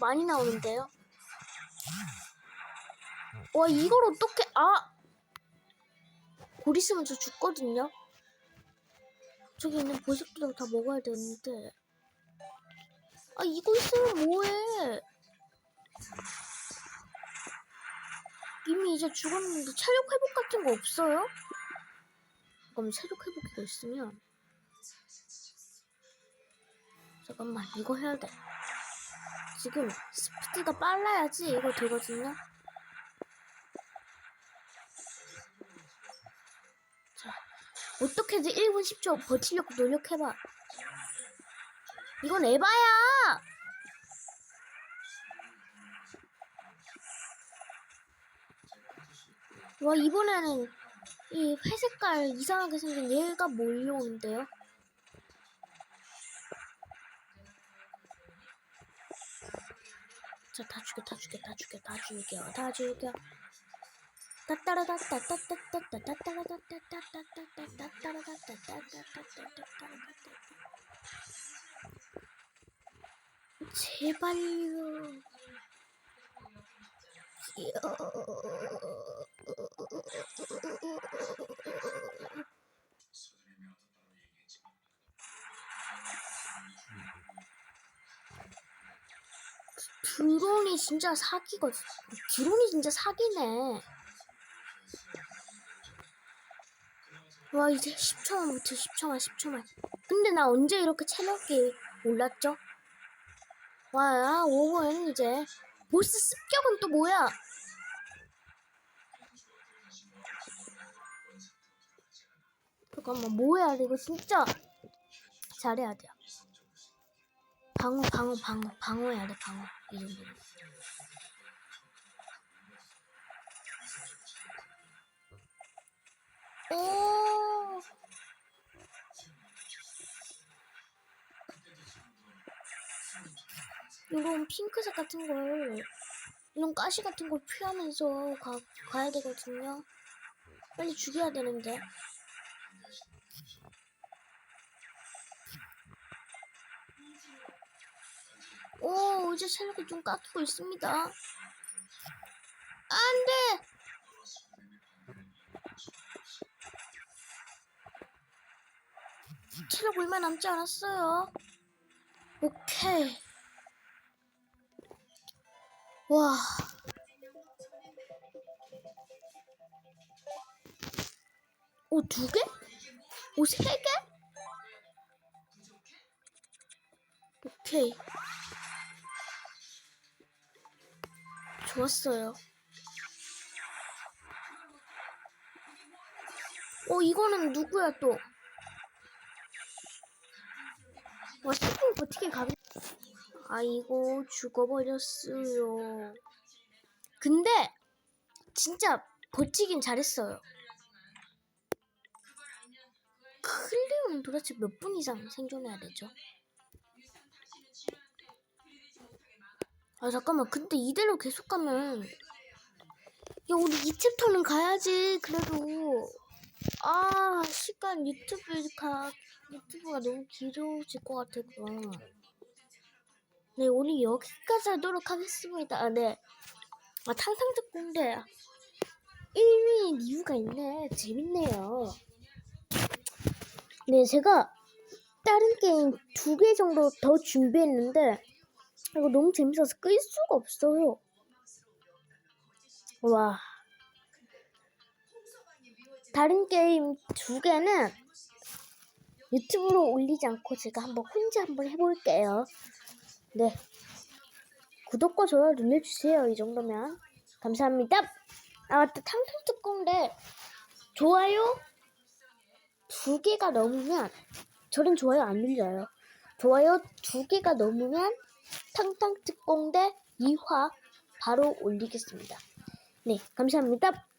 많이 나오는데요. 와 이걸 어떻게 아! 곧 있으면 저 죽거든요. 저기 있는 보석들을 다 먹어야 되는데 아 이거 있으면 뭐해? 이미 이제 죽었는데 체력 회복 같은 거 없어요? 그럼 체력 회복기가 있으면 잠깐만 이거 해야 돼. 지금 스피드가 빨라야지 이거 되거든요. 자, 어떻게든 1분 10초 버티려고 노력해봐. 이건 에바야! 와, 이번에는 이 회색깔 이상하게 생긴 얘가 몰려오는데요? 자, 다 죽여, 다 죽여, 다 죽여, 다 죽여, 다 죽여. 제발요. 드론이 진짜 사기거든. 드론이 진짜 사기네. 와 이제 10초만 못해 10초만 10초만. 근데 나 언제 이렇게 체력이 올랐죠? 와 오버는 이제 보스 습격은 또 뭐야? 잠깐만 뭐 해야 돼 이거 진짜 잘해야 돼요. 방어 방어 방어 방어해야 돼 방어 이 정도는. 오. 이런 핑크색 같은 걸 이런 가시 같은 걸 피하면서 가, 가야 되거든요. 빨리 죽여야 되는데. 오, 이제 체력이 좀 깎이고 있습니다. 안 돼! 체력 얼마 남지 않았어요. 오케이. 와. 오, 두 개? 오, 세 개? 오케이. 좋았어요. 어, 이거는 누구야, 또? 와, 10분 버티게 가겠... 아이고, 죽어버렸어요. 근데, 진짜, 버티긴 잘했어요. 클리오는 도대체 몇 분 이상 생존해야 되죠? 아, 잠깐만. 근데 이대로 계속 가면, 야, 우리 이 챕터는 가야지, 그래도. 아, 시간 유튜브 가, 유튜브가 너무 길어질 것 같아서. 네, 오늘 여기까지 하도록 하겠습니다. 아, 네. 아, 탕탕특공대 1위인 이유가 있네. 재밌네요. 네, 제가 다른 게임 두 개 정도 더 준비했는데, 이거 너무 재밌어서 끌 수가 없어요. 와. 다른 게임 두 개는 유튜브로 올리지 않고 제가 한번 혼자 한번 해볼게요. 네. 구독과 좋아요 눌러주세요. 이 정도면. 감사합니다. 아, 맞다. 탕탕특공대 좋아요 두 개가 넘으면 저는 좋아요 안 눌려요. 좋아요 두 개가 넘으면 탕탕 특공대 2화 바로 올리겠습니다. 네, 감사합니다.